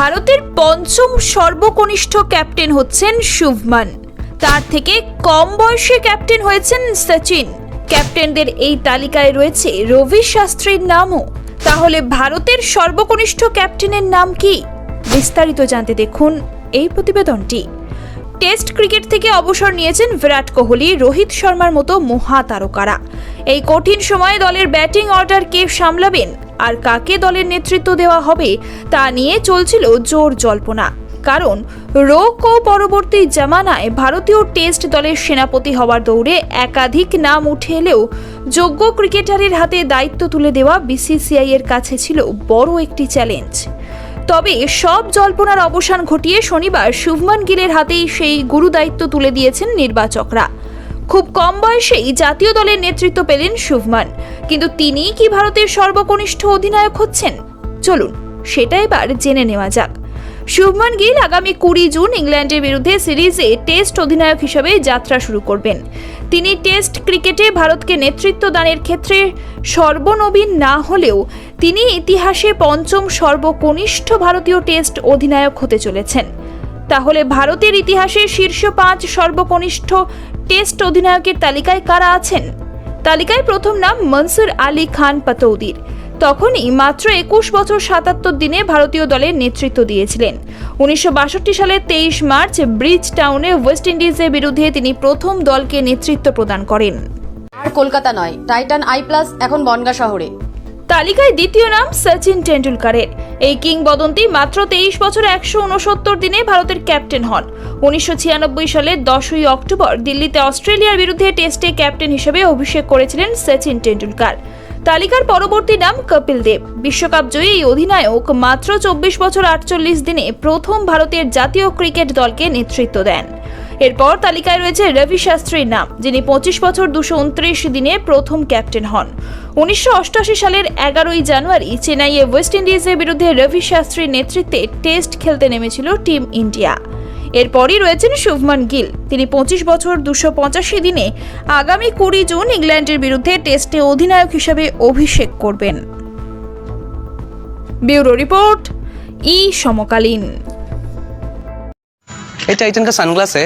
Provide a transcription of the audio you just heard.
ভারতের পঞ্চম সর্বকনিষ্ঠ ক্যাপ্টেন হচ্ছেন শুভমান। তার থেকে কম বয়সে ক্যাপ্টেন হয়েছেন সচিন। ক্যাপ্টেনদের এই তালিকায় রয়েছে রবি শাস্ত্রীর নামও। তাহলে ভারতের সর্বকনিষ্ঠ ক্যাপ্টেনের নাম কি? বিস্তারিত জানতে দেখুন এই প্রতিবেদনটি। টেস্ট ক্রিকেট থেকে অবসর নিয়েছেন বিরাট কোহলি, রোহিত শর্মার মতো মহা তারকারা এই কঠিন সময়ে দলের ব্যাটিং অর্ডার কে সামলাবেন আর কাকে দলের নেতৃত্ব দেওয়া হবে তা নিয়ে চলছিল জোর জল্পনা। কারণ রোগ ও পরবর্তী জামানায় ভারতীয় টেস্ট দলের সেনাপতি হওয়ার দৌড়ে একাধিক নাম উঠে এলেও যোগ্য ক্রিকেটারের হাতে দায়িত্ব তুলে দেওয়া বিসিসিআই এর কাছে ছিল বড় একটি চ্যালেঞ্জ। তবে সব জল্পনার অবসান ঘটিয়ে শনিবার শুভমান গিলের হাতেই সেই গুরু দায়িত্ব তুলে দিয়েছেন নির্বাচকরা। খুব কম বয়সেই জাতীয় দলের নেতৃত্ব পেলেন শুভমান। কিন্তু তিনি কি ভারতের সর্বকনিষ্ঠ অধিনায়ক হচ্ছেন? চলুন, সেটা এবার জেনে নেওয়া যাক। শুভমান গিল আগামী কুড়ি জুন ইংল্যান্ডের বিরুদ্ধে সিরিজে টেস্ট অধিনায়ক হিসেবে যাত্রা শুরু করবেন। তিনি টেস্ট ক্রিকেটে ভারতকে নেতৃত্ব দানের ক্ষেত্রে সর্বনবীন না হলেও তিনি ইতিহাসে পঞ্চম সর্বকনিষ্ঠ ভারতীয় টেস্ট অধিনায়ক হতে চলেছেন। তাহলে ভারতের ইতিহাসে শীর্ষ পাঁচ সর্বকনিষ্ঠ টেস্ট অধিনায়কের তালিকায় কারা আছেন? তালিকায় প্রথম নাম মনসুর আলী খান পাতৌদির। তখনই মাত্র একুশ বছর সাতাত্তর দিনে ভারতীয় দলের নেতৃত্ব দিয়েছিলেন। উনিশশো বাষট্টি সালের তেইশ মার্চ ব্রিজ টাউনে ওয়েস্ট ইন্ডিজের বিরুদ্ধে তিনি প্রথম দলকে নেতৃত্ব প্রদান করেন। আর কলকাতা নয় টাইটান আই প্লাস এখন বনগা শহরে। তালিকায় দ্বিতীয় নাম সচিন টেন্ডুলকারের এই কিংবদন্তি মাত্র তেইশ বছর একশো উনসত্তর দিনে ভারতের ক্যাপ্টেন হন। উনিশশো সালের দশই অক্টোবর দিল্লিতে অস্ট্রেলিয়ার বিরুদ্ধে টেস্টে ক্যাপ্টেন হিসেবে অভিষেক করেছিলেন সচিন টেন্ডুলকার তালিকার পরবর্তী নাম কপিল দেব। বিশ্বকাপ জয়ী এই অধিনায়ক মাত্র চব্বিশ বছর আটচল্লিশ দিনে প্রথম ভারতের জাতীয় ক্রিকেট দলকে নেতৃত্ব দেন। এরপর তালিকায় রয়েছে রবি শাস্ত্রীর নাম যিনি পঁচিশ বছর দুশো উনত্রিশ দিনে প্রথম ক্যাপ্টেন হন উনিশশো অষ্টাশি সালের এগারোই জানুয়ারি চেন্নাইয়ে ওয়েস্ট ইন্ডিজের বিরুদ্ধে রবি শাস্ত্রীর নেতৃত্বে টেস্ট খেলতে নেমেছিল টিম ইন্ডিয়া এরপরই রয়েছেন শুভমান গিল তিনি পঁচিশ বছর দুশো পঁচাশি দিনে আগামী কুড়ি জুন ইংল্যান্ডের বিরুদ্ধে টেস্টে অধিনায়ক হিসেবে অভিষেক করবেন ব্যুরো রিপোর্ট ই সমকালীন ये टाइटन का सनग्लास है